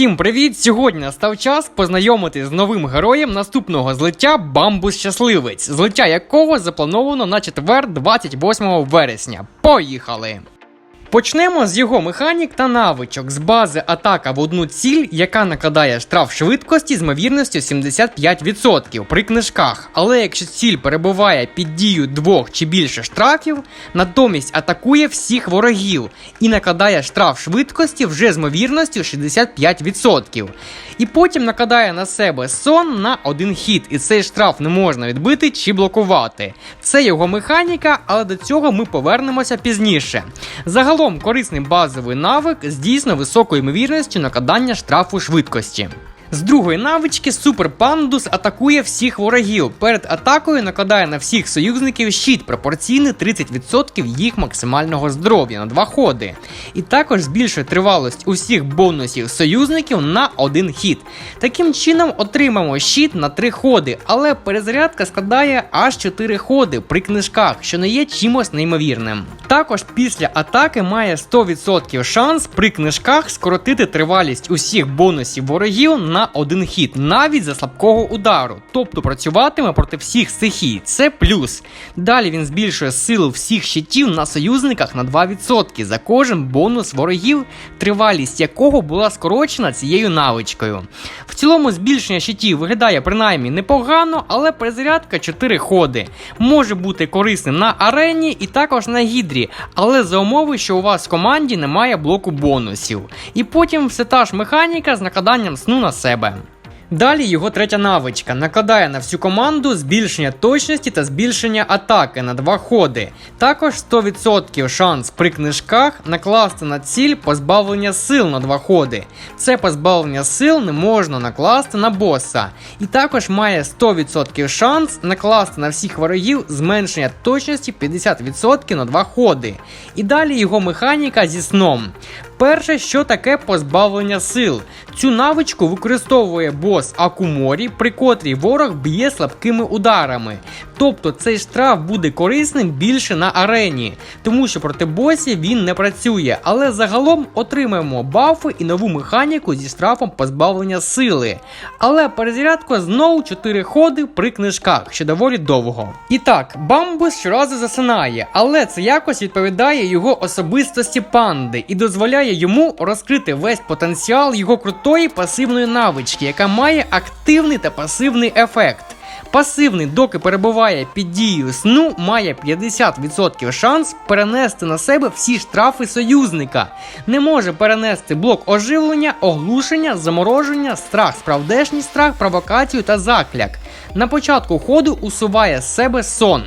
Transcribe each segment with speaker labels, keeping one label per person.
Speaker 1: Всім привіт! Сьогодні настав час познайомитись з новим героєм наступного злиття Бамбус Щасливець, злиття якого заплановано на четвер 28 вересня. Поїхали! Почнемо з його механік та навичок з бази атака в одну ціль, яка накладає штраф швидкості з ймовірністю 75% при книжках. Але якщо ціль перебуває під дією двох чи більше штрафів, натомість атакує всіх ворогів і накладає штраф швидкості вже з ймовірністю 65%. І потім накладає на себе сон на один хід, і цей штраф не можна відбити чи блокувати. Це його механіка, але до цього ми повернемося пізніше. Загалом корисний базовий навик з дійсно високою ймовірністю накладання штрафу швидкості. З другої навички Супер Пандус атакує всіх ворогів. Перед атакою накладає на всіх союзників щит пропорційний 30% їх максимального здоров'я на два ходи. І також збільшує тривалість усіх бонусів союзників на один хід. Таким чином отримаємо щит на 3 ходи, але перезарядка складає аж 4 ходи при книжках, що не є чимось неймовірним. Також після атаки має 100% шанс при книжках скоротити тривалість усіх бонусів ворогів на один хід, навіть за слабкого удару. Тобто працюватиме проти всіх стихій. Це плюс. Далі він збільшує силу всіх щитів на союзниках на 2% за кожен бонус ворогів, тривалість якого була скорочена цією навичкою. В цілому збільшення щитів виглядає принаймні непогано, але перезарядка 4 ходи. Може бути корисним на арені і також на гідрі, але за умови, що у вас в команді немає блоку бонусів. І потім все та ж механіка з накладанням сну на себе. Далі його третя навичка накладає на всю команду збільшення точності та збільшення атаки на два ходи. Також 100% шанс при книжках накласти на ціль позбавлення сил на два ходи. Це позбавлення сил не можна накласти на боса. І також має 100% шанс накласти на всіх ворогів зменшення точності 50% на два ходи. І далі його механіка зі сном. Перше, що таке позбавлення сил. Цю навичку використовує бос Акуморі, при котрій ворог б'є слабкими ударами. Тобто цей штраф буде корисним більше на арені, тому що проти босів він не працює, але загалом отримаємо бафи і нову механіку зі штрафом позбавлення сили. Але перезарядка знову 4 ходи при книжках, що доволі довго. І так, бамбус щоразу засинає, але це якось відповідає його особистості панди і дозволяє йому розкрити весь потенціал його крутої пасивної навички, яка має активний та пасивний ефект. Пасивний, доки перебуває під дією сну, має 50% шанс перенести на себе всі штрафи союзника. Не може перенести блок оживлення, оглушення, замороження, страх, справдешній страх, провокацію та закляк. На початку ходу усуває з себе сон.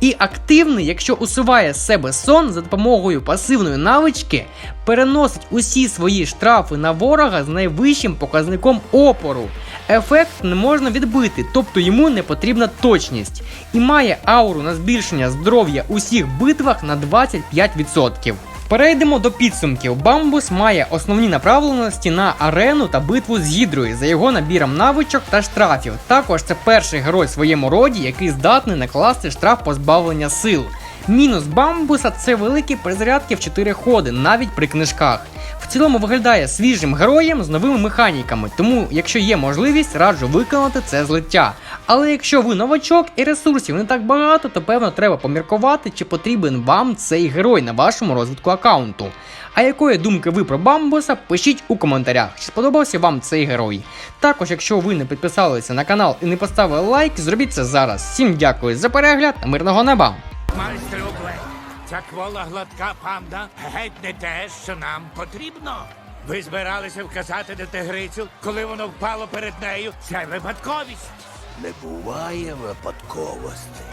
Speaker 1: І активний, якщо усуває з себе сон за допомогою пасивної навички, переносить усі свої штрафи на ворога з найвищим показником опору. Ефект не можна відбити, тобто йому не потрібна точність, і має ауру на збільшення здоров'я усіх битвах на 25%. Перейдемо до підсумків. Бамбус має основні направленості на арену та битву з гідрою за його набіром навичок та штрафів. Також це перший герой в своєму роді, який здатний накласти штраф позбавлення сил. Мінус бамбуса це великі перезарядки в 4 ходи, навіть при книжках. В цілому виглядає свіжим героєм з новими механіками, тому, якщо є можливість, раджу виконати це злиття. Але якщо ви новачок і ресурсів не так багато, то певно треба поміркувати, чи потрібен вам цей герой на вашому розвитку аккаунту. А якої думки ви про бамбуса, пишіть у коментарях, чи сподобався вам цей герой. Також, якщо ви не підписалися на канал і не поставили лайк, зробіть це зараз. Всім дякую за перегляд та мирного неба!
Speaker 2: Ця квола гладка панда геть не те, що нам потрібно. Ви збиралися вказати на тигрицю, коли воно впало перед нею. Це випадковість.
Speaker 3: Не буває випадковостей.